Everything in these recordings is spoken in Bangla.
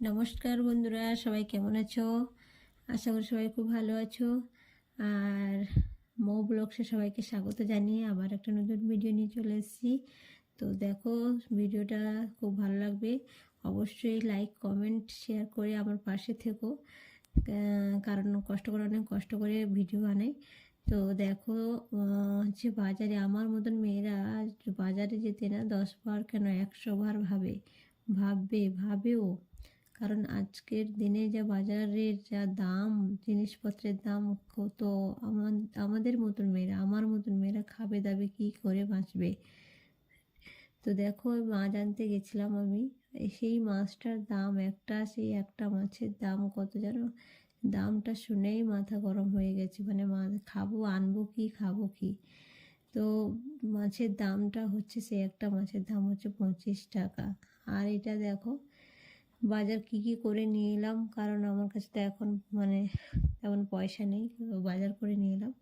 নমস্কার বন্ধুরা, সবাই কেমন আছো? আশা করি সবাই খুব ভালো আছো। আর মৌ ব্লগসে সবাইকে স্বাগত জানিয়ে আবার একটা নতুন ভিডিও নিয়ে চলে এসেছি। তো দেখো, ভিডিওটা খুব ভালো লাগবে। অবশ্যই লাইক কমেন্ট শেয়ার করে আমার পাশে থেকো। কারণ কষ্ট করে অনেক কষ্ট করে ভিডিও বানাই। তো দেখো হচ্ছে বাজারে আমার মতন মেয়েরা বাজারে যেতে না, দশ বার কেন একশো বার ভাবে, ভাববে, ভাবেও। কারণ আজকের দিনে যা বাজারের যা দাম, জিনিসপত্রের দাম কত, আমা- আমাদের মতন মেয়েরা, আমার মতন মেয়েরা খাবে দাবে কি করে বাঁচবে? তো দেখো, মাছ আনতে গেছিলাম আমি। সেই মাছটার দাম একটা, সেই একটা মাছের দাম কত জানো? দামটা শুনেই মাথা গরম হয়ে গেছে। মানে মা, খাব, আনব কি, খাব কি? তো মাছের দামটা হচ্ছে সেই একটা মাছের দাম হচ্ছে পঁচিশ টাকা। আর এটা দেখো বাজার কি কি করে নিয়ে এলাম? কারণ আমার কাছে তো এখন মানে তেমন পয়সা নেই বাজার করে নিয়ে এলাম।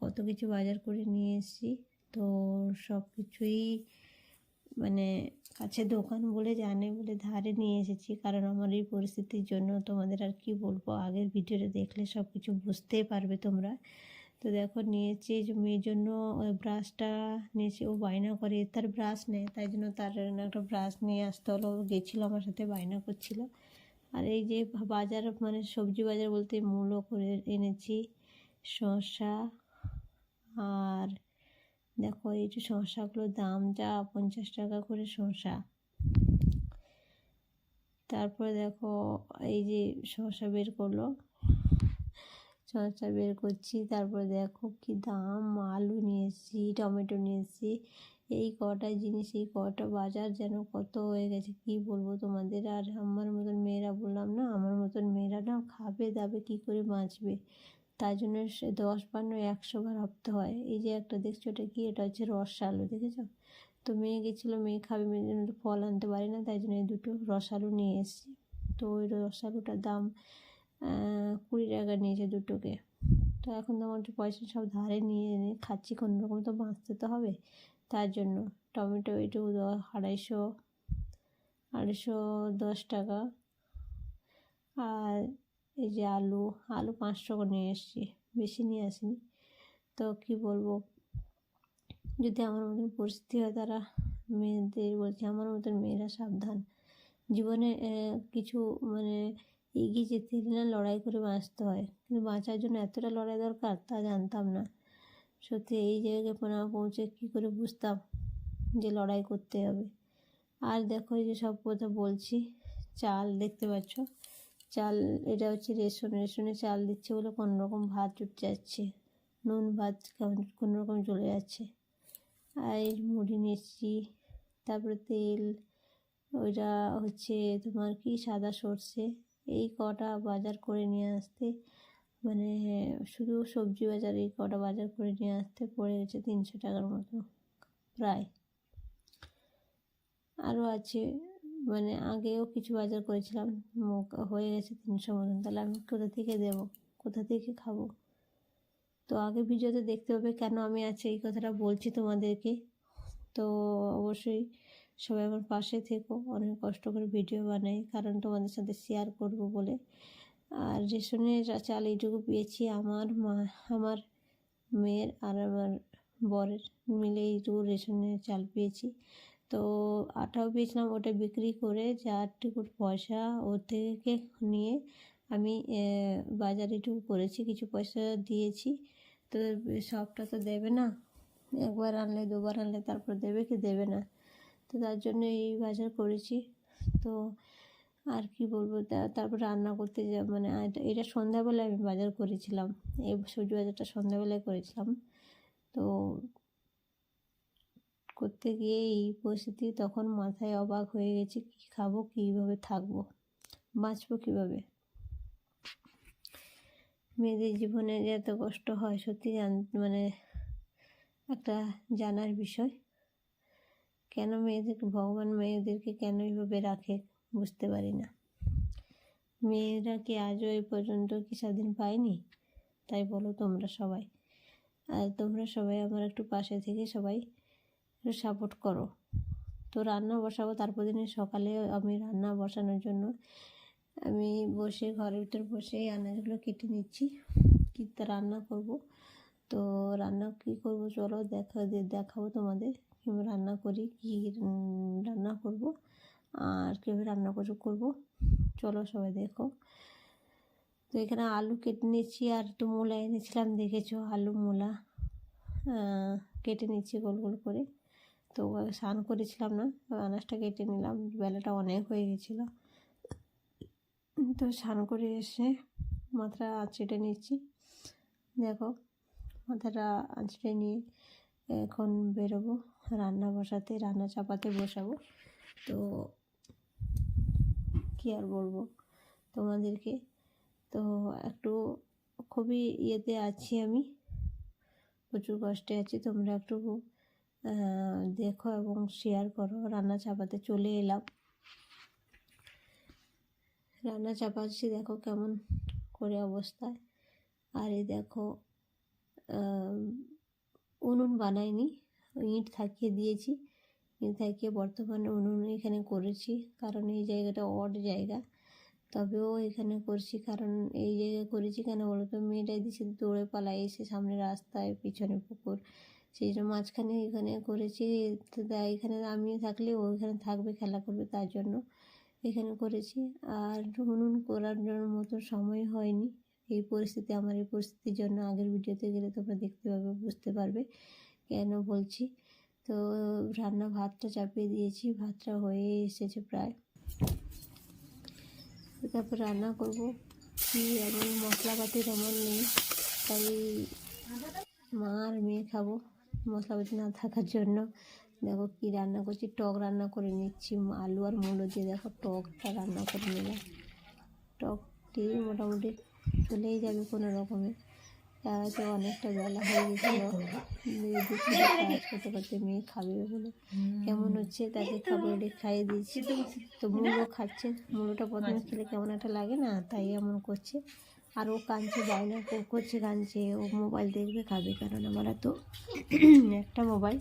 কত কিছু বাজার করে নিয়ে এসেছি। তো সব কিছুই মানে কাছে দোকান বলে জানে বলে ধারে নিয়ে এসেছি। কারণ আমার এই পরিস্থিতির জন্য তোমাদের আর কি বলব? আগের ভিডিওটা দেখলে সব কিছু বুঝতেই পারবে তোমরা। তো দেখো নিয়েছি মেয়ের জন্য, ওই ব্রাশটা নিয়েছি, ও বায়না করে, তার ব্রাশ নেয়, তাই জন্য তার একটা ব্রাশ নিয়ে আসতে হলো গেছিল আমার সাথে, বায়না করছিল। আর এই যে বাজার মানে সবজি বাজার বলতে মূলো করে এনেছি, শসা, আর দেখো এই যে শসাগুলোর দাম যা, পঞ্চাশ টাকা করে শসা। তারপরে দেখো এই যে শসা বের করল শসা বের করছি, তারপরে দেখো কি দাম, আলু নিয়ে এসেছি টমেটো নিয়ে এসেছি এই কটা জিনিস, এই কটা বাজার যেন কত হয়ে গেছে, কি বলব তোমাদের? আর আমার মতন মেয়েরা, বললাম না, আমার মতন মেয়েরা না খাবে দাবে কি করে বাঁচবে? তাই জন্য সে দশ বান্ন, একশো বার ভাবতে হয়। এই যে একটা দেখছ এটা কি? এটা হচ্ছে রস আলু, দেখেছ? তো মেয়ে গেছিল, মেয়ে খাবে জন্য ফল আনতে পারি না, তাই জন্য এই দুটো রস আলু নিয়ে এসেছি। তো ওই রস আলুটার দাম কুড়ি টাকা নিয়েছে দুটোকে। তো এখন তো আমার একটু পয়সা সব ধারে নিয়ে এনে খাচ্ছি, কোনো রকম তো বাঁচতে তো হবে। তার জন্য টমেটো একটু দ- আড়াইশো আড়াইশো দশ টাকা। আর এই যে আলু আলু পাঁচশো করে নিয়ে এসেছি, বেশি নিয়ে আসিনি। তো কি বলব, যদি আমার মতন পরিস্থিতি হয় তারা মেয়েদের বলছি, আমার মতন মেয়েরা সাবধান। জীবনে কিছু মানে এগিয়ে যেতে হলে না লড়াই করে বাঁচতে হয়। কিন্তু বাঁচার জন্য এতটা লড়াই দরকার তা জানতাম না। সত্যি এই জায়গায় পৌঁছে পৌঁছে কী করে বুঝতাম যে লড়াই করতে হবে। আর দেখো এই যে সব কথা বলছি, চাল দেখতে পাচ্ছ? চাল, এটা হচ্ছে রেশন, রেশনে চাল দিচ্ছে বলে কোনো রকম ভাত উঠে যাচ্ছে। নুন, ভাত কেমন কোনো রকম চলে যাচ্ছে। আর মুড়ি নিচ্ছি তারপরে তেল, ওইটা হচ্ছে তোমার কি, সাদা সর্ষে এই কটা বাজার করে নিয়ে আসতে মানে শুধু সবজি বাজার এই কটা বাজার করে নিয়ে আসতে পড়ে গেছে তিনশো টাকার মতো, প্রায়। আরও আছে মানে আগেও কিছু বাজার করেছিলাম হয়ে গেছে তিনশো মতন, তাহলে আমি কোথা থেকে দেবো, কোথা থেকে খাব? তো আগে ভিডিওতে দেখতে হবে কেন আমি আছি এই কথাটা বলছি তোমাদেরকে। তো অবশ্যই সবাই আমার পাশে থেকো। অনেক কষ্ট করে ভিডিও বানাই কারণ তোমাদের সাথে শেয়ার করব বলে। আর রেশনের চাল এইটুকু পেয়েছি আমার মা আমার মেয়ের আর আমার বরের মিলে এইটুকু রেশনের চাল পেয়েছি। তো আটাও পেয়েছিলাম ওটা বিক্রি করে যারটুকু পয়সা ওর থেকে নিয়ে আমি আহ, বাজারে একটু করেছি কিছু পয়সা দিয়েছি। তো সবটা তো দেবে না একবার আনলে দুবার আনলে তারপর দেবে কি দেবে না? তো তার জন্য এই বাজার করেছি। তো আর কি বলব? তারপর রান্না করতে যা মানে এটা সন্ধ্যাবেলায় আমি বাজার করেছিলাম। এই সবজি বাজারটা সন্ধ্যাবেলায় করেছিলাম। তো করতে গিয়ে এই পরিস্থিতি, তখন মাথায় অবাক হয়ে গেছে, কী খাব, কীভাবে থাকব? বাঁচবো কীভাবে? মেয়েদের জীবনে যে এত কষ্ট হয়, সত্যি জান মানে একটা জানার বিষয়। কেন মেয়েদেরকে ভগবান মেয়েদেরকে কেন এইভাবে রাখে বুঝতে পারি না। মেয়েরা কি আজও এই পর্যন্ত কি স্বাধীন পায়নি? তাই বলো তোমরা সবাই। আর তোমরা সবাই আমার একটু পাশে থেকে সবাই সাপোর্ট করো। তো রান্না বসাবো, তারপর দিন সকালে আমি রান্না বসানোর জন্য আমি বসে, ঘরের ভিতর বসে আনাজগুলো কেটে নিচ্ছি। কী রান্না করব? তো রান্না কী করব চলো দেখা দেখাবো তোমাদের। রান্না করি, কী রান্না করব, আর কীভাবে রান্না করে করব। চলো সবাই দেখো। তো এখানে আলু কেটে নিচ্ছি আর একটু মূলা এনেছিলাম, দেখেছ? আলু, মূলা কেটে নিচ্ছি গোল গোল করে। তো স্নান করেছিলাম না, আনাজটা কেটে নিলাম, বেলাটা অনেক হয়ে গেছিল। তো স্নান করে এসে মাথাটা আঁচড়ে নিচ্ছি দেখো, মাথাটা আঁচড়ে নিয়ে এখন বেরোবো, রান্না বসাতে, রান্না চাপাতে বসাবো। তো কী আর বলব তোমাদেরকে? তো একটু খুবই ইয়েতে আছি আমি, প্রচুর কষ্টে আছি। তোমরা একটু দেখো এবং শেয়ার করো। রান্না চাপাতে চলে এলাম। রান্না চাপাচ্ছি, দেখো কেমন করে অবস্থায়। আর এই দেখো উনুন বানাইনি, ইট থাকিয়ে দিয়েছি। ইট থাকিয়ে বর্তমানে উনুন এখানে করেছি, কারণ এই জায়গাটা অড জায়গা। তবেও এখানে করছি, কারণ এই জায়গায় করেছি কেন বলো তো? মেয়েটাই দিচ্ছে দৌড়ে পালায়, এসে সামনে রাস্তায়, পিছনে পুকুর। সেই জন্য মাঝখানে এখানে করেছি এখানে আমি থাকলে এখানে থাকবে, খেলা করবে তার জন্য এখানে করেছি। আর উনুন করার জন্য মতো সময় হয়নি। এই পরিস্থিতি আমার এই পরিস্থিতির জন্য আগের ভিডিওতে গেলে তোমরা দেখতে পাবে, বুঝতে পারবে কেন বলছি। তো রান্না ভাতটা চাপিয়ে দিয়েছি, ভাতটা হয়ে এসেছে প্রায়। তারপর রান্না করব। কি এমন মশলাপাতি তেমন নেই, তাই মা আর মেয়ে খাব মশলাপাতি না থাকার জন্য। দেখো কি রান্না করছি, টক রান্না করে নিচ্ছি, আলু আর মূলো দিয়ে। দেখো টকটা রান্না করে নিলাম। টকটি মোটামুটি চলেই যাবে কোনো রকমে। তারা তো অনেকটা বেলা হয়ে গেছিল। কাজ করতে করতে মেয়ে খাবে বলে। কেমন হচ্ছে? তাকে খাবার খাইয়ে দিয়েছি। তো মুড়ো খাচ্ছে। মুড়োটা প্রথমে খেলে কেমন একটা লাগে না তাই এমন করছে। আর ও কাঁদছে যায় না ও করছে কাঁদছে। ও মোবাইল দেখবে খাবে। কারণ আমার তো একটা মোবাইল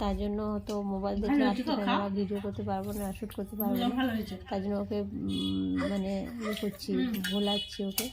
তার জন্য তো মোবাইল দেখে আসতে না ভিডিও করতে পারব না শ্যুট করতে পারব না। তার জন্য ওকে মানে ইয়ে করছি ভোলাচ্ছি ওকে।